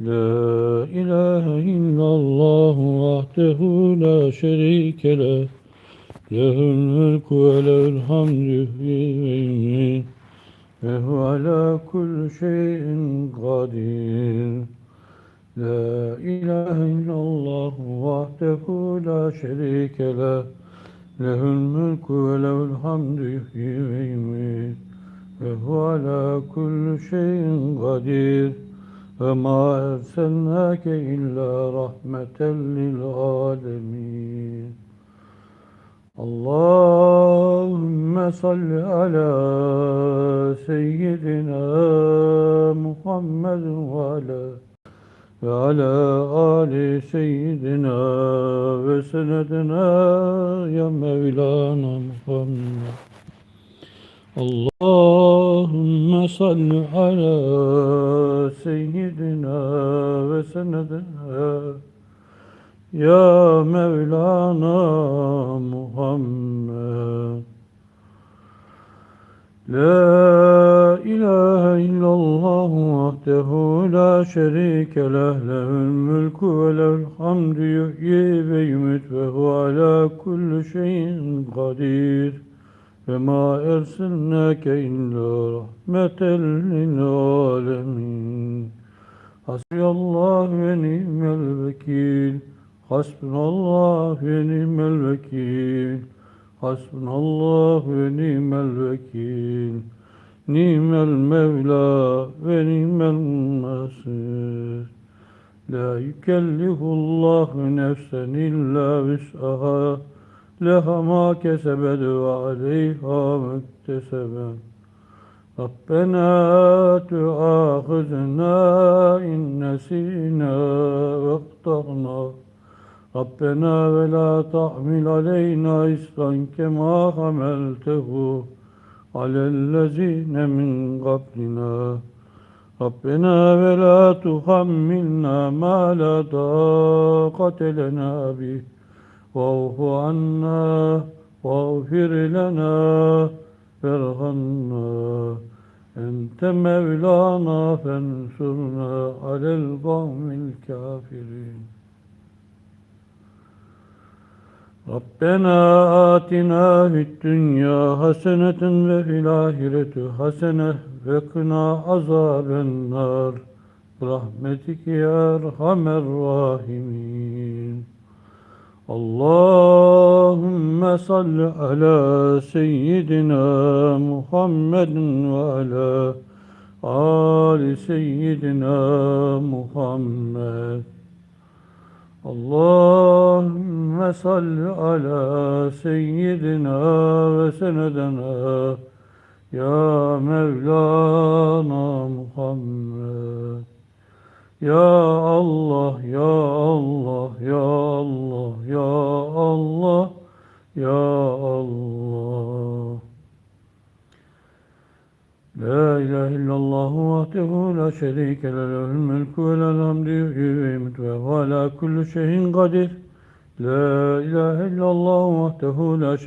La ilahe illallah vahdehu la şerike le. Lehul mülku ve lehul hamdü fi ve hu ala kulli şeyin kadir. La ilahe illallah vahdehu la şerike le. Lehul mülku ve lehul hamdü fi ve hu ala kulli şeyin kadir. وما أرسلناك إلا رحمة للعالمين. اللهم صل على سيدنا محمد وعلى وعلى آل سيدنا وسندنا يا مولانا محمد. Allahümme salli ala seyyidina ve senedina. Ya Mevlana Muhammed. La ilahe illallah vahdehu la şerike leh. Lehül mülkü ve lehül hamdü yuhyi ve yumit ve hu ala kulli şeyin kadir. Ve ma ersilneke illa rahmeten lil alemin. Hasbiyallah ve ni'mel vekil. Hasbunallah ve ni'mel vekil. Hasbunallah ve ni'mel vekil. Ni'mel Mevla ve ni'mel Nasir. La yükellifullahu nefsen illa vüs'aha وسعها لها ما كسبت وعليها ما اكتسبت ربنا تؤاخذنا إن نسينا واخطأنا ربنا ولا تحمل علينا إسرا كما حملته على الذين من قبلنا ربنا ولا تحملنا ما لا طاقة لنا به واعف عنا واغفر لنا وارحمنا أنت مولانا فانصرنا على القوم الكافرين ربنا آتنا في الدنيا حسنة وفي الآخرة حسنة وقنا عذاب النار برحمتك يا أرحم الراحمين Allahümme salli ala seyyidina Muhammedin ve ala ali seyyidina Muhammed. Allahümme salli ala seyyidina ve senedena ya Mevlana Muhammed. Ya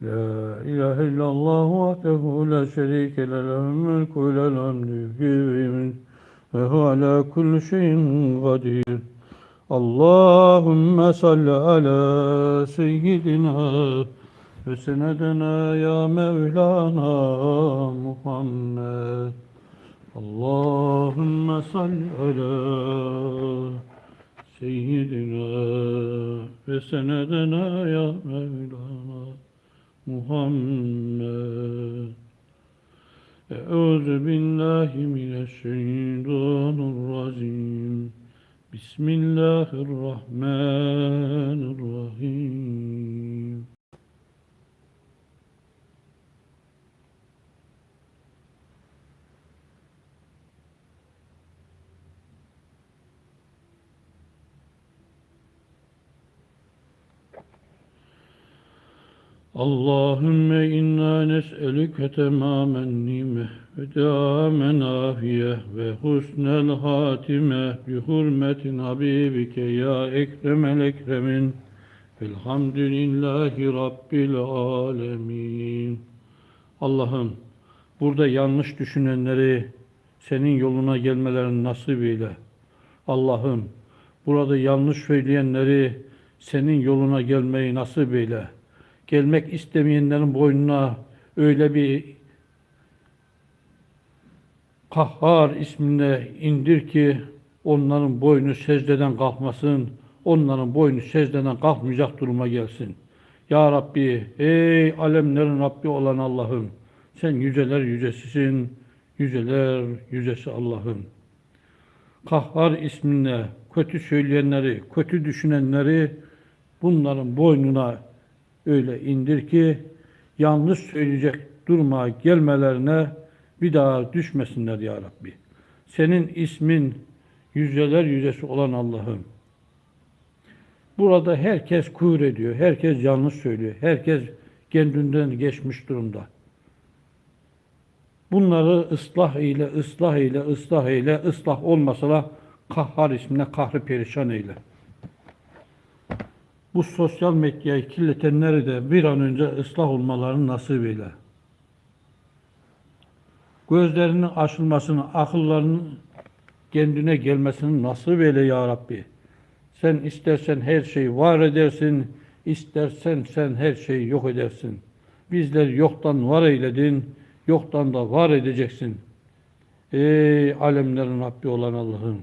لا إله إلا الله وحده لا شريك له له الملك وله الحمد يحيي وهو على كل شيء قدير اللهم صل على سيدنا وسندنا يا مولانا محمد اللهم صل على سيدنا وسندنا يا مولانا Muhammed. Euzu billahi mineşşeytanirracim Bismillahirrahmanirrahim اللهم إنا نسألك تمام النعمة ودوام العافية وحسن الخاتمة بحرمة حبيبك يا أكرم الأكرمين الحمد لله رب العالمين Allah'ım burada yanlış düşünenleri senin yoluna gelmelerini nasip eyle. Allah'ım burada yanlış söyleyenleri senin yoluna gelmeyi nasip eyle Gelmek istemeyenlerin boynuna öyle bir Kahhar ismine indir ki onların boynu secdeden kalkmasın, onların boynu secdeden kalkmayacak duruma gelsin. Ya Rabbi, ey alemlerin Rabbi olan Allah'ım, sen yüceler yücesisin, yüceler yücesi Allah'ım. Kahhar ismine kötü söyleyenleri, kötü düşünenleri bunların boynuna öyle indir ki yanlış söyleyecek duruma gelmelerine bir daha düşmesinler ya Rabbi. Senin ismin yüceler yücesi olan Allah'ım. Burada herkes kuyur ediyor, herkes yanlış söylüyor, herkes kendinden geçmiş durumda. Bunları ıslah ile, ıslah ile, ıslah ile, ıslah olmasa da kahhar ismine kahri perişan eyle bu sosyal medyayı kirletenleri de bir an önce ıslah olmalarını nasip eyle. Gözlerinin açılmasını, akıllarının kendine gelmesini nasip eyle ya Rabbi. Sen istersen her şeyi var edersin, istersen sen her şeyi yok edersin. Bizler yoktan var eyledin, yoktan da var edeceksin. Ey alemlerin Rabbi olan Allah'ım.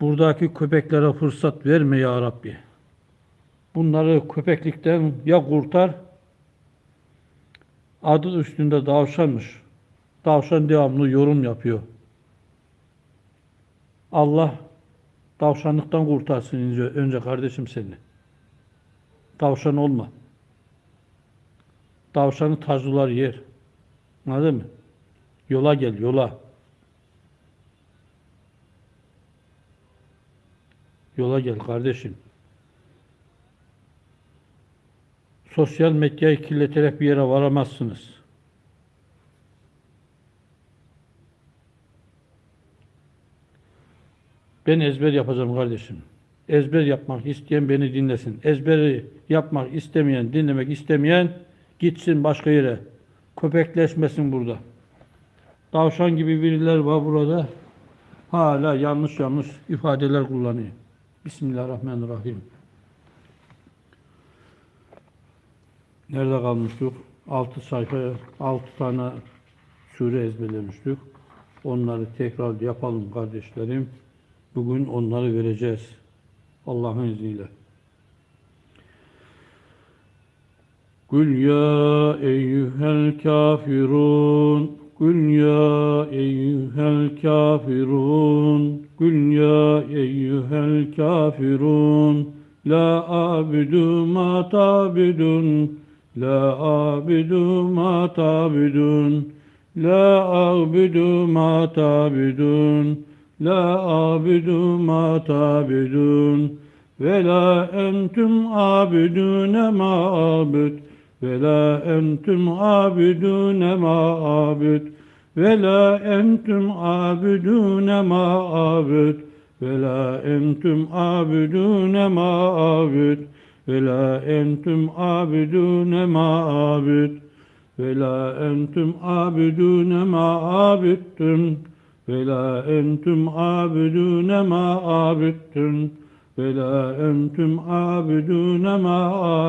Buradaki köpeklere fırsat verme ya Rabbi. Bunları köpeklikten ya kurtar, adı üstünde davşanmış. Davşan devamlı yorum yapıyor. Allah tavşanlıktan kurtarsın önce, önce kardeşim seni. Tavşan olma. Tavşanı tacılar yer. Anladın mı? Yola gel, yola. Yola gel kardeşim. Sosyal medyayı kirleterek bir yere varamazsınız. Ben ezber yapacağım kardeşim. Ezber yapmak isteyen beni dinlesin. Ezberi yapmak istemeyen, dinlemek istemeyen gitsin başka yere. Köpekleşmesin burada. Tavşan gibi biriler var burada. Hala yanlış yanlış ifadeler kullanıyor. Bismillahirrahmanirrahim. Nerede kalmıştık? Altı sayfa, altı tane sure ezberlemiştik. Onları tekrar yapalım kardeşlerim. Bugün onları vereceğiz. Allah'ın izniyle. Kul ya eyyuhel kafirun Kul ya eyyuhel kafirun Kul ya eyyuhel kafirun. La abidu ma tabidun La abidu ma tabidun La abidu ma tabidun La abidu ma tabidun Ve la entum abidune ma abid ve la entum abidune ma abid. Ve la entum abidune ma abid. Ve la entum abidune ma abid. Ve la entum abidune ma abidtum ve la entum abidune ma abidtum ve la entum abidune ma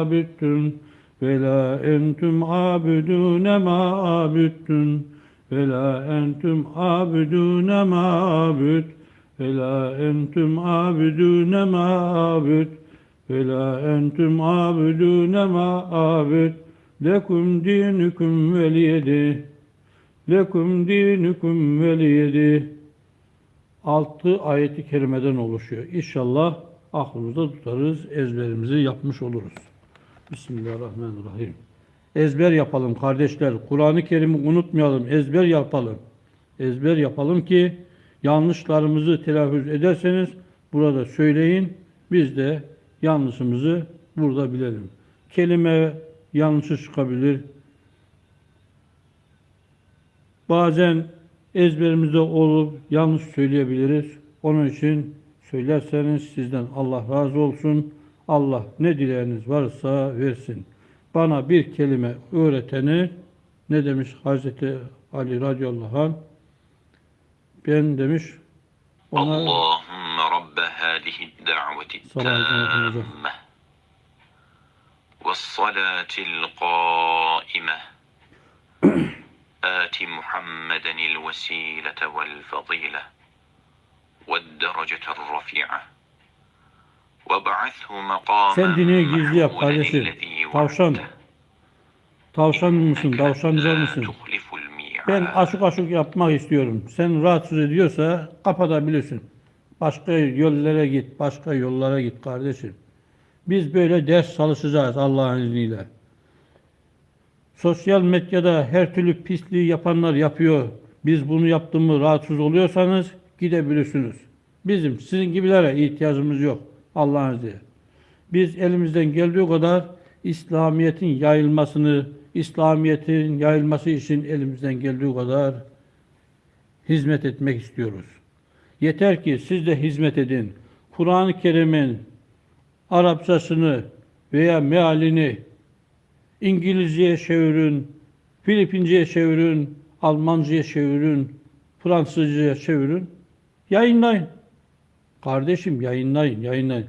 abidtum ve la entum abidune ma abidtum ve la entüm abidune ma'bud. Ve la entüm abidune ma'bud. Ve la entüm abidune ma'bud. Lekum dinukum veliyedi. Lekum dinukum veliyedi. Altı ayeti kerimeden oluşuyor. İnşallah aklımızda tutarız, ezberimizi yapmış oluruz. Bismillahirrahmanirrahim. Ezber yapalım kardeşler. Kur'an-ı Kerim'i unutmayalım. Ezber yapalım. Ezber yapalım ki yanlışlarımızı telaffuz ederseniz burada söyleyin. Biz de yanlışımızı burada bilelim. Kelime yanlışı çıkabilir. Bazen ezberimizde olup yanlış söyleyebiliriz. Onun için söylerseniz sizden Allah razı olsun. Allah ne dileğiniz varsa versin. Bana bir kelime öğreteni ne demiş Hazreti Ali radıyallahu anh? Ben demiş ona اللهم رب هذه الدعوة صلاة الله عليه التامة والصلاة القائمة آت محمدا الوسيلة والفضيلة والدرجة الرفيعة Sen dini gizli yap kardeşim. Tavşan. Tavşan mısın? Tavşancı mısın? Ben aşık aşık yapmak istiyorum. Sen rahatsız ediyorsa kapatabilirsin. Başka yollara git, başka yollara git kardeşim. Biz böyle ders çalışacağız Allah'ın izniyle. Sosyal medyada her türlü pisliği yapanlar yapıyor. Biz bunu yaptığımı rahatsız oluyorsanız gidebilirsiniz. Bizim sizin gibilere ihtiyacımız yok. Allah'ın izniyle. Biz elimizden geldiği kadar İslamiyet'in yayılmasını, İslamiyet'in yayılması için elimizden geldiği kadar hizmet etmek istiyoruz. Yeter ki siz de hizmet edin. Kur'an-ı Kerim'in Arapçasını veya mealini İngilizceye çevirin, Filipince'ye çevirin, Almanca'ya çevirin, Fransızca'ya çevirin. Yayınlayın. Kardeşim yayınlayın, yayınlayın.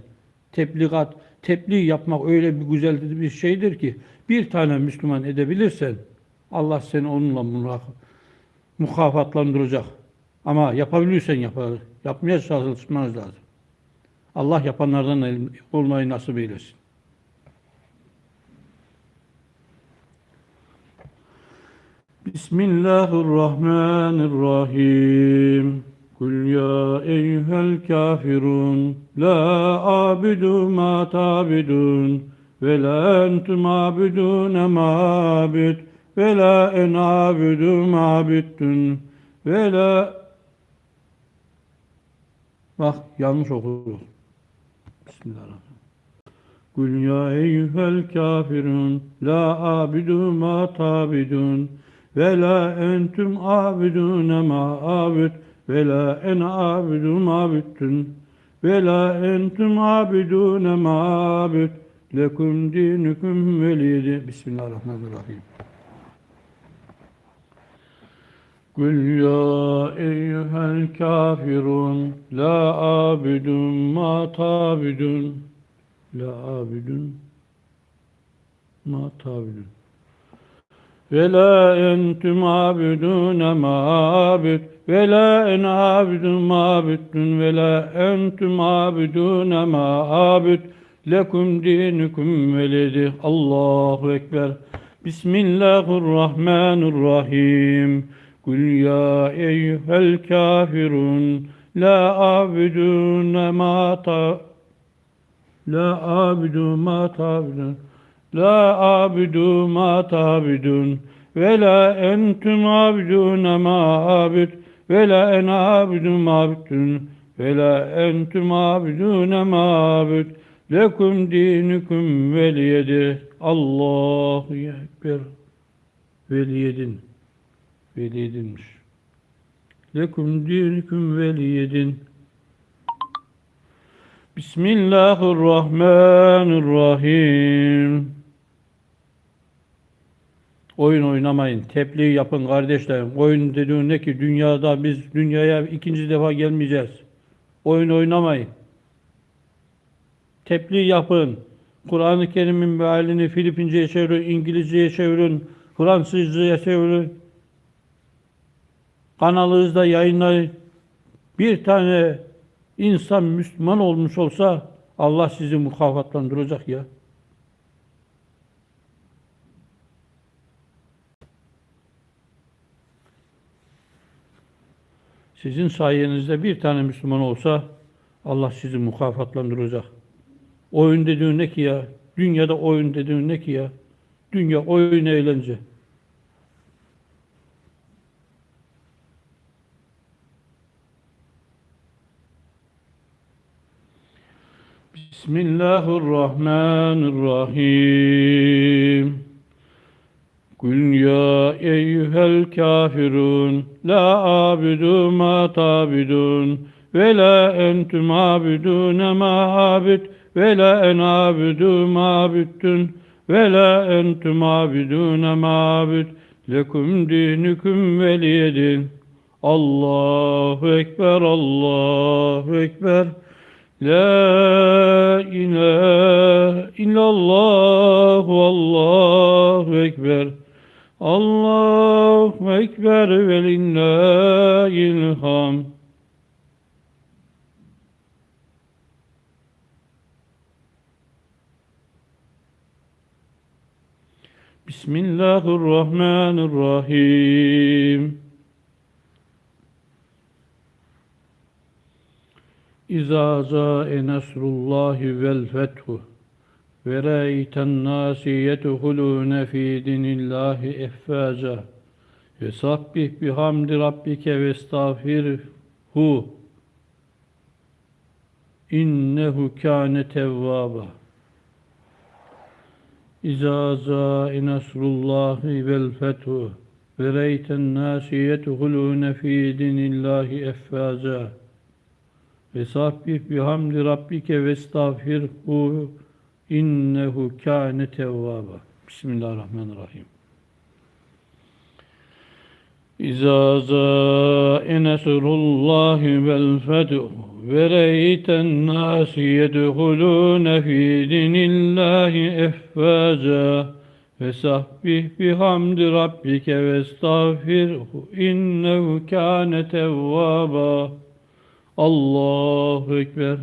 Tebligat, tebliğ yapmak öyle bir güzel bir şeydir ki bir tane Müslüman edebilirsen Allah seni onunla mukafatlandıracak. Ama yapabilirsen yapar. Yapmaya çalışmanız lazım. Allah yapanlardan olmayı nasip eylesin. Bismillahirrahmanirrahim. Kul ya eyyuhel kafirun la abidu ma tabidun ve la entum abidun ma abid ve la en abidu ma abiddun ve la Bak yanlış okuyoruz. Bismillahirrahmanirrahim. Kul ya eyyuhel kafirun la abidu ma tabidun ve la entum abidun ma abid ve la en abidu ma abiddun ve la entum abidun ma abid. Lekum dinukum veliyedi. Bismillahirrahmanirrahim. Kul ya eyyuhel kafirun. La abidun ma tabidun. La abidun ma tabidun. Ve la entum abidun ma abid ve la en abidun ma abiddun ve la entum abidun ma abid. Lekum dinukum veledi Allahu Ekber. Bismillahirrahmanirrahim. Kul ya eyyuhel kafirun la abidun ma ta La abidu ma tabidun La abidu ma tabidun. Ve la entum abidun ma abid ve la en abidun ve la entum abidun ma abid. Lekum dinukum veliyedi Allahu Ekber. Veliyedin. Veliyedinmiş. Lekum dinukum veliyedin. Bismillahirrahmanirrahim. Oyun oynamayın. Tebliğ yapın kardeşlerim. Oyun dediğin ne ki dünyada biz dünyaya ikinci defa gelmeyeceğiz. Oyun oynamayın. Tebliğ yapın. Kur'an-ı Kerim'in mealini Filipince'ye çevirin, İngilizce'ye çevirin, Fransızca'ya çevirin. Kanalınızda yayınlayın. Bir tane insan Müslüman olmuş olsa Allah sizi mukafatlandıracak ya. Sizin sayenizde bir tane Müslüman olsa Allah sizi mukafatlandıracak. Oyun dediğin ne ki ya? Dünyada oyun dediğin ne ki ya? Dünya oyun eğlence. Bismillahirrahmanirrahim. Kul ya eyyuhel kafirun la abudu ma tabidun ve la entum abidun ma abid ve la en abudu ma abittun ve la entum abidun ma abid lekum dinukum veliyedin. Allahu Ekber, Allahu Ekber. La ilahe illallah, Allahu Ekber. Allahu Ekber ve lillahi'l hamd. Bismillahirrahmanirrahim. İza zâe nasrullahi vel fethu ve râiten nâsi yedhulûne fî dinillahi effâca ve sabbih bihamdi rabbike ve estağfirhu innehu kâne tevvâba İza zâe nasrullahi vel fethu ve râiten nâsi yedhulûne fî dinillahi effâca ve sabbih innehu kâne tevvâba. Bismillahirrahmanirrahim. İzâ zâe nesrullâhi vel fethu ve reyten nâsi yedhulûne fî dinillâhi effâca ve sabbih bihamdi rabbike ve estağfirhu innehu kâne tevvâba. Allahu Ekber.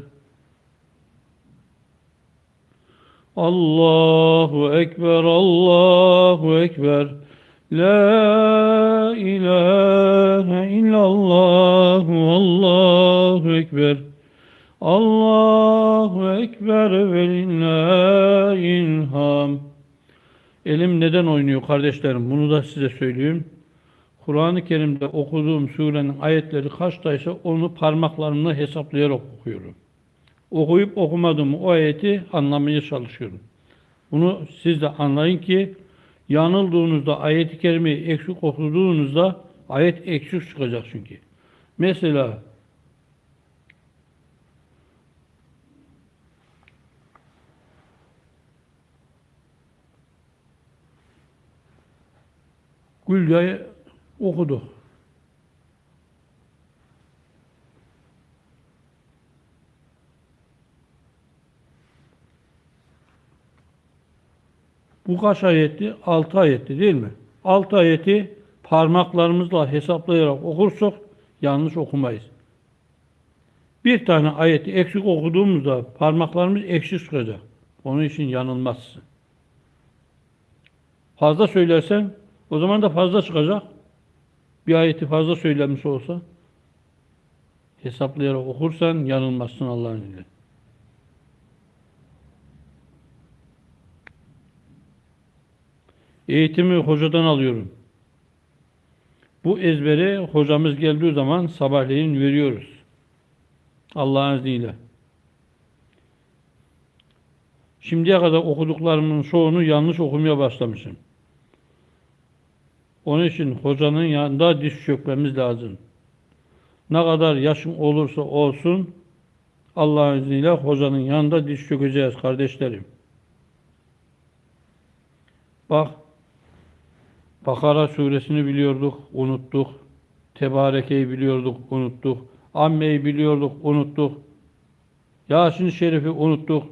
Allahu Ekber, Allahu Ekber. La ilahe illallah, Allahu Ekber. Allahu Ekber ve hamd. Elim neden oynuyor kardeşlerim? Bunu da size söyleyeyim. Kur'an-ı Kerim'de okuduğum surenin ayetleri kaçtaysa onu parmaklarımla hesaplayarak okuyorum. Okuyup okumadığım o ayeti anlamaya çalışıyorum. Bunu siz de anlayın ki yanıldığınızda ayet-i kerimeyi eksik okuduğunuzda ayet eksik çıkacak çünkü. Mesela Gülya'yı okudu. Bu kaç ayetti? Altı ayetti değil mi? Altı ayeti parmaklarımızla hesaplayarak okursak yanlış okumayız. Bir tane ayeti eksik okuduğumuzda parmaklarımız eksik çıkacak. Onun için yanılmazsın. Fazla söylersen o zaman da fazla çıkacak. Bir ayeti fazla söylemiş olsa hesaplayarak okursan yanılmazsın Allah'ın izniyle. Eğitimi hocadan alıyorum. Bu ezberi hocamız geldiği zaman sabahleyin veriyoruz. Allah'ın izniyle. Şimdiye kadar okuduklarımın çoğunu yanlış okumaya başlamışım. Onun için hocanın yanında diz çökmemiz lazım. Ne kadar yaşın olursa olsun Allah'ın izniyle hocanın yanında diz çökeceğiz kardeşlerim. Bak Bakara suresini biliyorduk, unuttuk. Tebareke'yi biliyorduk, unuttuk. Amme'yi biliyorduk, unuttuk. Yasin-i Şerif'i unuttuk.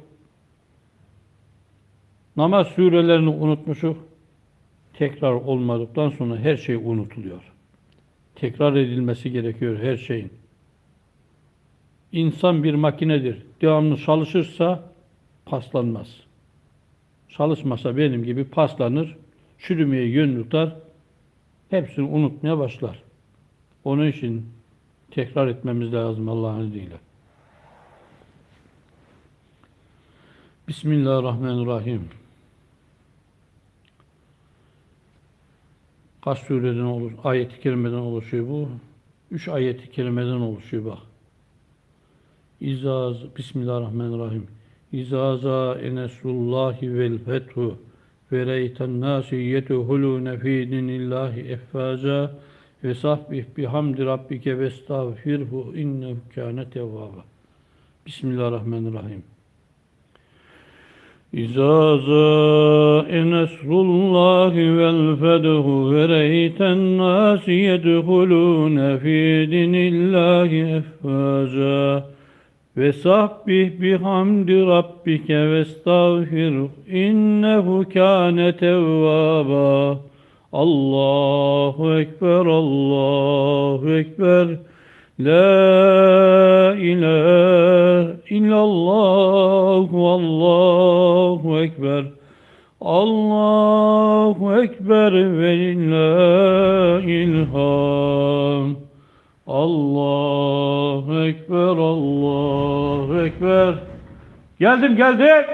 Namaz surelerini unutmuşuk. Tekrar olmadıktan sonra her şey unutuluyor. Tekrar edilmesi gerekiyor her şeyin. İnsan bir makinedir. Devamlı çalışırsa paslanmaz. Çalışmasa benim gibi paslanır, çürümeye yön tutar, hepsini unutmaya başlar. Onun için tekrar etmemiz lazım Allah'ın izniyle. Bismillahirrahmanirrahim. Kaç sureden olur, ayet-i kerimeden oluşuyor bu? Üç ayet-i kerimeden oluşuyor bak. İzaz, Bismillahirrahmanirrahim. İzaza enesrullahi vel fethu ve reyten nasi yetuhulune fi dinillahi effaza ve sahbih bihamdi rabbike ve estağfirhu innehu kâne tevvâba. Bismillahirrahmanirrahim. İzâ zâe nesrullâhi vel fedhu ve reyten nâsi yedhulûne fî dinillâhi effâzâ ve sabbih bihamdi rabbike ve estağfirhu innehu kâne tevvâba. Allahu Ekber, Allahu Ekber. La ilahe illallah, Allahu Ekber. Allahu Ekber ve lillahil ham. Allahu Ekber, Allahu Ekber. Geldim, geldim.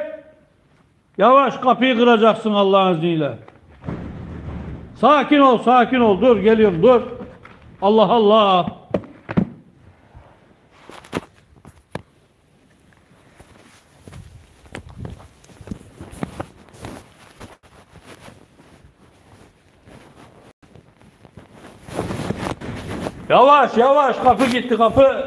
Yavaş kapıyı kıracaksın Allah'ın izniyle. Sakin ol, sakin ol. Dur, geliyorum, dur. Allah Allah. Yavaş, yavaş. Kapı gitti, kapı.